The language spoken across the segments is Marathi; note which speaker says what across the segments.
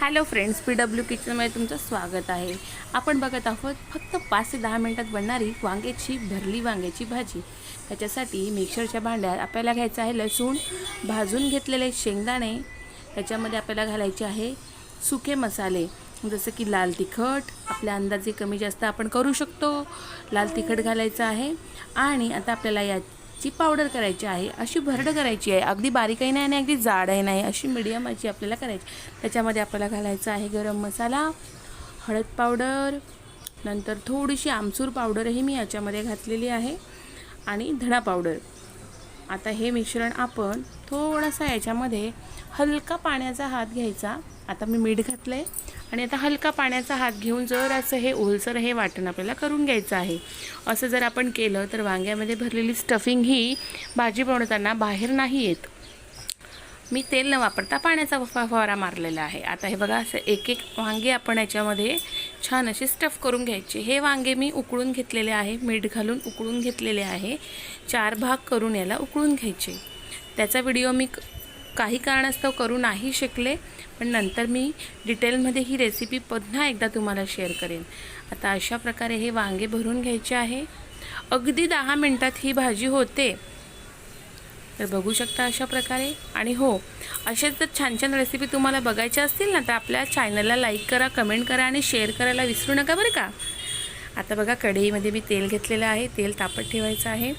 Speaker 1: हॅलो फ्रेंड्स पी डब्ल्यू किचनमध्ये तुमचं स्वागत आहे. आपण बघत आहोत फक्त पाच ते दहा मिनटात बनणारी वांग्याची भरली वांग्याची भाजी. त्याच्यासाठी मिक्सरच्या भांड्यात आपल्याला घ्यायचं आहे लसूण भाजून घेतलेले शेंगदाणे. त्याच्यामध्ये आपल्याला घालायचे आहे सुके मसाले. जसं की लाल तिखट आपल्या अंदाजे कमी जास्त आपण करू शकतो. लाल तिखट घालायचं आहे. आणि आता आपल्याला या जी पावडर करायची आहे अशी भरड करायची आहे. अगदी बारीकही नाही आणि अगदी जाडही नाही अशी मिडियम अशी आपल्याला करायची त्याच्यामध्ये आपल्याला घालायचं आहे गरम मसाला हळद पावडर नंतर थोडीशी आमचूर पावडरही मी याच्यामध्ये घातलेली आहे आणि धणा पावडर आता हे मिश्रण आपण थोडासा याच्यामध्ये हलका पाण्याचा हात घ्यायचा. आता मी मीठ घातलं आहे आणि आता हलका पाण्याचा हात घेऊन जर असं हे ओलसर हे वाटण आपल्याला करून घ्यायचं आहे. असं जर आपण केलं तर वांग्यामध्ये भरलेली स्टफिंग ही भाजी बनवताना बाहेर नाही येत. मी तेल न वापरता पाण्याचा फवारा मारलेला आहे. आता हे बघा असं एक एक वांगे आपण याच्यामध्ये छान असे स्टफ करून घ्यायचे. हे वांगे मी उकळून घेतलेले आहे. मीठ घालून उकळून घेतलेले आहे. चार भाग करून याला उकळून घ्यायचे. त्याचा व्हिडिओ मी काही कारणास्तव करू नाही शकले पण नंतर मी डिटेलमध्ये ही रेसिपी पुन्हा एकदा तुम्हाला शेअर करेन. आता अशा प्रकारे हे वांगे भरून घ्यायचे आहे. अगदी दहा मिनटात ही भाजी होते. तर बघू शकता अशा प्रकारे. आणि हो असे जर छान छान रेसिपी तुम्हाला बघायच्या असतील ना तर आपल्या चॅनलला लाईक करा कमेंट करा आणि शेअर करायला विसरू नका बरं का. आता बघा कढईमध्ये मी तेल घेतलेलं आहे. तेल तापत ठेवायचं आहे.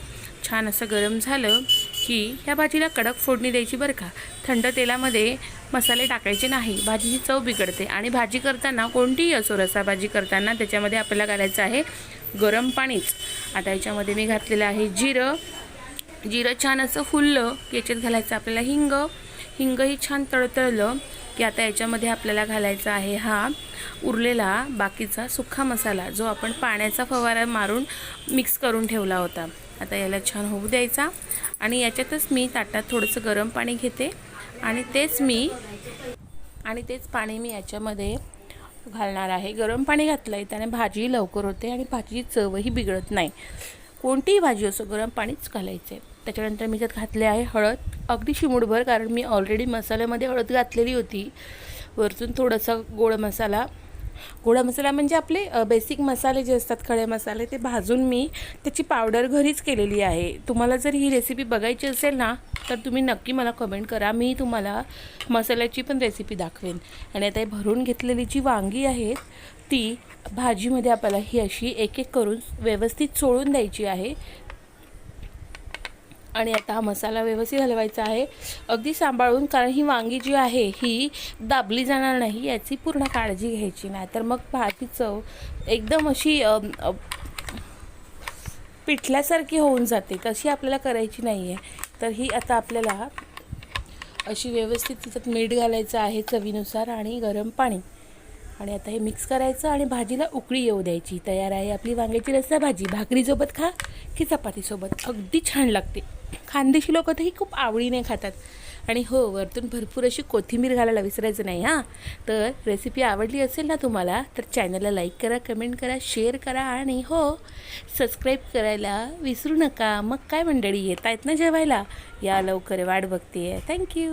Speaker 1: छान असं गरम झालं की ह्या भाजीला कडक फोडणी द्यायची बरं का. थंड तेलामध्ये मसाले टाकायचे नाही. भाजीची चव बिघडते. आणि भाजी करताना कोणतीही असो रसाभाजी करताना त्याच्यामध्ये आपल्याला घालायचं आहे गरम पाणीच. आता याच्यामध्ये मी घातलेलं आहे जिरं. जिरं छान असं फुललं की याच्यात घालायचं आपल्याला हिंग. हिंगही छान तळतळलं की आता याच्यामध्ये आपल्याला घालायचा आहे हा उरलेला बाकीचा सुखा मसाला जो आपण पाण्याचा फवारा मारून मिक्स करून ठेवला होता. आता याला छान होऊ द्यायचा आणि याच्यातच मी ताटात थोडंसं गरम पाणी घेते आणि तेच मी आणि तेच पाणी मी याच्यामध्ये घालणार आहे. गरम पाणी घातलं आहे त्याने भाजी लवकर होते आणि भाजीची चवही बिघडत नाही. कोणतीही भाजी असो गरम पाणीच घालायचं. आहे त्याच्यानंतर मी त्यात घातले आहे हळद. अगदी शिमुडभर कारण मी ऑलरेडी मसाल्यामध्ये हळद घातलेली होती. वरतून थोडासा गोड मसाला. गोड मसाला म्हणजे आपले बेसिक मसाले जे असतात खडे मसाले ते भाजून मी त्याची पावडर घरीच केलेली आहे. तुम्हाला जर ही रेसिपी बघायची असेल ना तर तुम्ही नक्की मला कमेंट करा. मी तुम्हाला मसाल्याची पण रेसिपी दाखवेन. आणि आता हे भरून घेतलेली जी वांगी आहेत ती भाजीमध्ये आपल्याला ही अशी एक एक करून व्यवस्थित चोळून द्यायची आहे. आणि आता हा मसाला व्यवस्थित हलवायचा आहे. अगदी सांभाळून कारण ही वांगी जी आहे ही दाबली जाणार नाही याची पूर्ण काळजी घ्यायची नाही. तर मग भाजी चव एकदम अशी पिठल्यासारखी होऊन जाते. तशी आपल्याला करायची नाही आहे तर ही आता आपल्याला अशी व्यवस्थित तिच्यात मीठ घालायचं आहे चवीनुसार आणि गरम पाणी. आणि आता हे मिक्स करायचं आणि भाजीला उकळी येऊ द्यायची. तयार आहे आपली वांग्याची रस्सा भाजी. भाकरीसोबत खा की चपातीसोबत अगदी छान लागते. खानदेशी लोक तर ही खूप आवडीने खातात. आणि हो वरतून भरपूर अशी कोथिंबीर घालायला विसरायचं नाही हां. तर रेसिपी आवडली असेल ना तुम्हाला तर चॅनलला लाईक करा कमेंट करा शेअर करा आणि हो सबस्क्राईब करायला विसरू नका. मग काय मंडळी येत आहेत ना जेवायला? या लवकर वाट बघते थँक्यू